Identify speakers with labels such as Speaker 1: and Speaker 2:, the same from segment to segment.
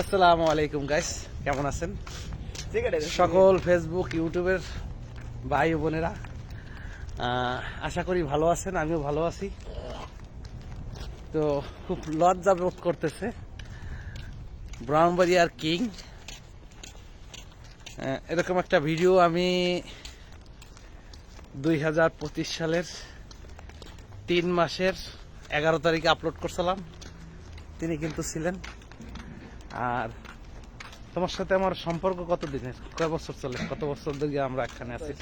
Speaker 1: আসসালামু আলাইকুম গাইস কেমন আছেন?
Speaker 2: ঠিক আছে
Speaker 1: সকল ফেসবুক ইউটিউবের ভাই বোনেরা আশা করি ভালো আছেন আমিও ভালো আছি। তো খুব লজ্জা বোধ করতেছে ব্রাউনবাড়িয়ার কিং। এরকম একটা ভিডিও আমি দুই হাজার পঁচিশ সালের তিন মাসের এগারো তারিখে আপলোড করছিলাম। তিনি কিন্তু ছিলেন। আর তোমার সাথে আমার সম্পর্ক কত দিনের কয় বছর চলে? কত বছর ধরে আমরা এখানে আছি?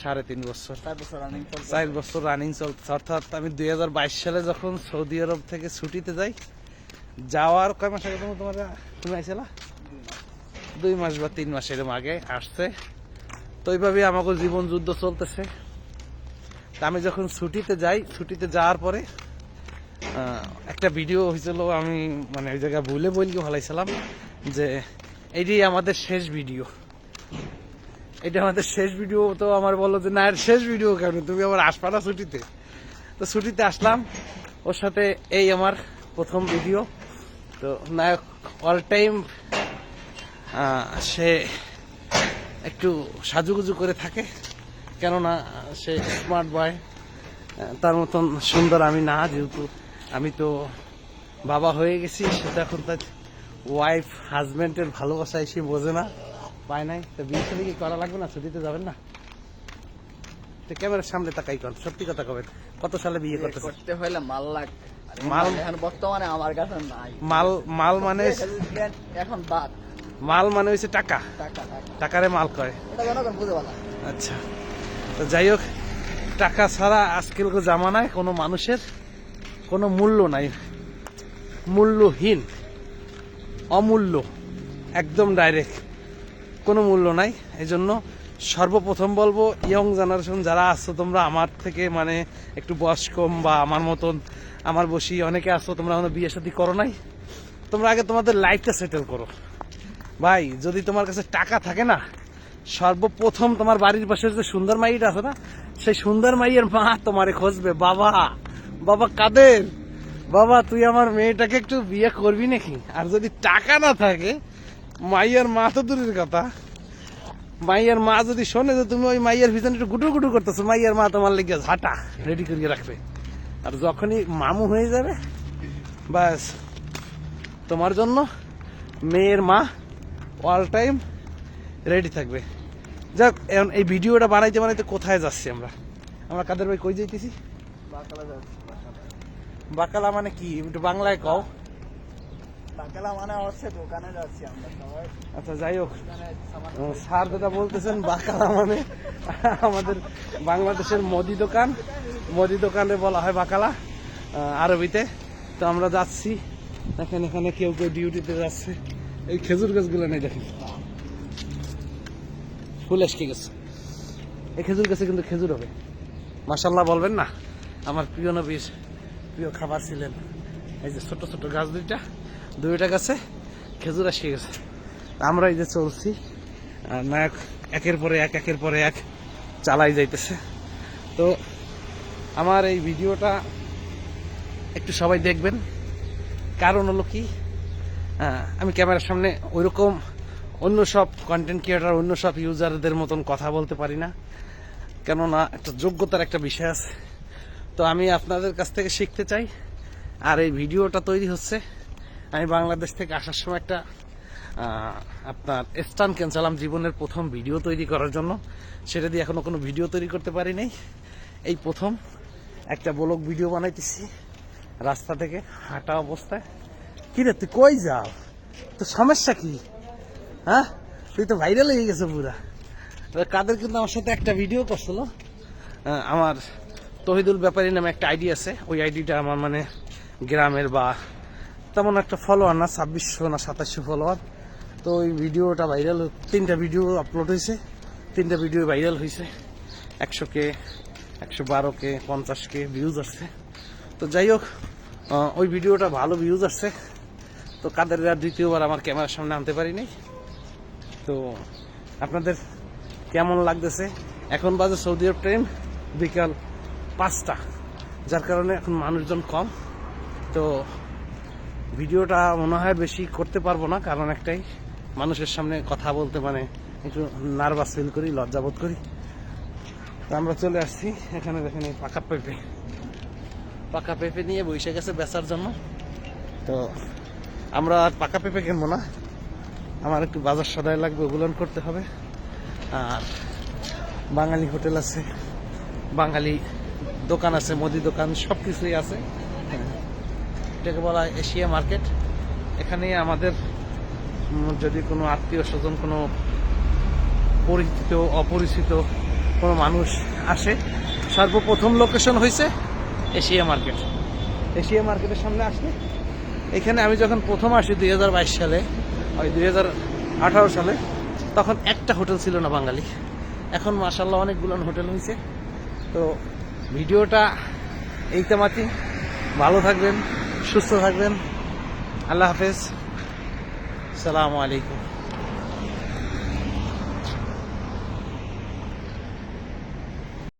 Speaker 2: সাড়ে
Speaker 1: তিন বছর।
Speaker 2: চার বছর রানিং চলছে।
Speaker 1: চার বছর রানিং চলছে। অর্থাৎ আমি দু হাজার বাইশ সালে যখন সৌদি আরব থেকে ছুটিতে যাই যাওয়ার কয় মাস আগে তুমি তোমার তুমি আইছিলা? দুই মাস বা তিন মাস এরকম আগে আসছে। তো এইভাবেই আমাকে জীবন যুদ্ধ চলতেছে। আমি যখন ছুটিতে যাই ছুটিতে যাওয়ার পরে একটা ভিডিও হয়েছিল, আমি মানে ওই জায়গায় ভুলে বলকে ভালাইছিলাম যে এটি আমাদের শেষ ভিডিও এটা আমাদের শেষ ভিডিও তো আমার বলল যে, না শেষ ভিডিও কেন? তুমি আমার আসবা না ছুটিতে? তো ছুটিতে আসলাম, ওর সাথে এই আমার প্রথম ভিডিও তো নায়ক অল টাইম সে একটু সাজুগুজু করে থাকে, কেননা সে স্মার্ট বয় তার মতন সুন্দর আমি না, যেহেতু আমি তো বাবা হয়ে গেছি সেটা এখন তার ওয়াইফ হাজব্যান্ডের ভালোবাসা এসে বোঝে না পায় নাই। তো বিয়ে সাথে কি করা লাগবে না? ছুটিতে যাবেন না? তো ক্যামেরার সামনে তাকাই কর সত্যি কথা কবেন কত সালে বিয়ে করতেছে
Speaker 2: করতে হলে মাল লাগ
Speaker 1: মাল-
Speaker 2: এখন বর্তমানে আমার কাছে নাই।
Speaker 1: মাল মাল মানে
Speaker 2: এখন বাদ।
Speaker 1: মাল মানে হয়েছে টাকা।
Speaker 2: টাকা টাকা।
Speaker 1: টাকারে মাল কয়।
Speaker 2: বুঝে
Speaker 1: আচ্ছা। তো যাই হোক টাকা ছাড়া আজকাল জামানায় কোনো মানুষের কোনো মূল্য নাই। মূল্যহীন, অমূল্য, একদম ডাইরেক্ট কোনো মূল্য নাই। এই জন্য সর্বপ্রথম বলব ইয়ং জেনারেশন যারা আসছো তোমরা আমার থেকে মানে একটু বয়স কম বা আমার মতন, আমার বসি, অনেকে আসছো তোমরা এখনও বিয়ে শাদী করো নাই। তোমরা আগে তোমাদের লাইফটা সেটেল করো। ভাই, যদি তোমার কাছে টাকা থাকে না, সর্বপ্রথম তোমার বাড়ির পাশে যে সুন্দর মাইটা আছে না, সেই সুন্দর মাইয়ের মা তোমারে খুঁজবে। বাবা বাবা, কাদের? বাবা, তুই আমার মেয়েটাকে একটু বিয়ে করবি নাকি? আর যদি টাকা না থাকে, মাইয়ের মা তো দূরের কথা। মাইয়ের মা যদি শোনে যে তুমি ওই মাইয়ের ভিতরে একটু গুটু গুটু করতেছো, মাইয়ের মা তোমার লেগে ঝাঁটা রেডি করিয়ে রাখবে। আর যখনই মামু হয়ে যাবে বাস তোমার জন্য মেয়ের মা অল টাইম রেডি থাকবে। যাক এই ভিডিওটা বানাইতে বানাইতে কোথায় যাচ্ছি আমরা? আমরা কাদের ভাই কই যাইতেছি?
Speaker 2: বাকালা
Speaker 1: মানে কি? একটু বাংলায় কও।
Speaker 2: বাকালা মানে হচ্ছে দোকানে যাচ্ছি আমরা সবাই।
Speaker 1: আচ্ছা যাই হোক। স্যার দাদা বলতেছেন বাকালা মানে আমাদের বাংলাদেশের মুদি দোকান। মুদি দোকানে বলা হয় বাকালা আরবিতে। তো আমরা যাচ্ছি। দেখেন এখানে কেউ কেউ ডিউটিতে যাচ্ছে। এই খেজুর গাছগুলো নেই দেখেন। ফুল এসকে গেছে। এই খেজুর গাছে কিন্তু খেজুর হবে। মাসাল্লাহ বলবেন না? আমার প্রিয় নবীর প্রিয় খাবার ছিলেন। এই যে ছোট ছোট গাছ দুইটা দুইটা গাছে খেজুর এসে গেছে। আমরা এই যে চলছি নায়ক একের পরে এক, একের পরে এক চালাই যাইতেছে। তো আমার এই ভিডিওটা একটু সবাই দেখবেন। কারণ হলো কি আমি ক্যামেরার সামনে ওইরকম অন্য সব কন্টেন্ট ক্রিয়েটার অন্য সব ইউজারদের মতন কথা বলতে পারি না। কেননা একটা যোগ্যতার একটা বিষয় আছে। তো আমি আপনাদের কাছ থেকে শিখতে চাই। আর এই ভিডিওটা তৈরি হচ্ছে। আমি বাংলাদেশ থেকে আসার সময় একটা আপনার স্টান ক্যান্সালাম জীবনের প্রথম ভিডিও তৈরি করার জন্য। সেটা দিয়ে এখনও কোনো ভিডিও তৈরি করতে পারি নাই। এই প্রথম একটা ব্লগ ভিডিও বানাইতেছি রাস্তা থেকে হাঁটা অবস্থায়। কি রে, তুই কই যাও তো সমস্যা কি? হ্যাঁ? তুই তো ভাইরাল হয়ে গেছে পুরা। কাদের কিন্তু আমার সাথে একটা ভিডিও করছিল আমার তহিদুল ব্যাপারী নামে একটা আইডি আছে। ওই আইডিটা আমার মানে গ্রামের বা তেমন একটা ফলোয়ার না, ছাব্বিশশো না সাতাশশো ফলোয়ার তো ওই ভিডিওটা ভাইরাল তিনটা ভিডিও আপলোড হয়েছে। তিনটা ভিডিও ভাইরাল হয়েছে। একশো কে একশো বারো কে পঞ্চাশ কে ভিউজ আসছে। তো যাই হোক ওই ভিডিওটা ভালো ভিউজ আসছে। তো কাদের আর দ্বিতীয়বার আমার ক্যামেরার সামনে আনতে পারিনি। তো আপনাদের কেমন লাগতেছে? এখন বাজে সৌদি আরব ট্রেন বিকাল পাঁচটা, যার কারণে এখন মানুষজন কম। তো ভিডিওটা মনে হয় বেশি করতে পারব না, কারণ একটাই, মানুষের সামনে কথা বলতে মানে একটু নার্ভাস ফিল করি লজ্জাবোধ করি। তো আমরা চলে আসছি, এখানে দেখেন এই পাকা পেঁপে। পাকা পেঁপে নিয়ে বসে গেছে বেচার জন্য। তো আমরা আর পাকা পেঁপে কিনবো না। আমার একটু বাজার সদায় লাগবে ওগুলো করতে হবে। আর বাঙালি হোটেল আছে, বাঙালি দোকান আছে, মুদি দোকান সব কিছুই আছে। এটাকে বলা এশিয়া মার্কেট। এখানে আমাদের যদি কোনো আত্মীয় স্বজন, কোনো পরিচিত, অপরিচিত কোনো মানুষ আসে, সর্বপ্রথম লোকেশন হয়েছে এশিয়া মার্কেট। এশিয়া মার্কেটের সামনে আসলে এখানে আমি যখন প্রথম আসি দুই হাজার বাইশ সালে, ওই দুই হাজার আঠারো সালে, তখন একটা হোটেল ছিল না বাঙালি। এখন মাসাল্লাহ অনেকগুলো হোটেল হয়েছে তো ভিডিওটা এইতামাতি ভালো থাকবেন সুস্থ থাকবেন। আল্লাহ হাফেজ। সালামু আলাইকুম।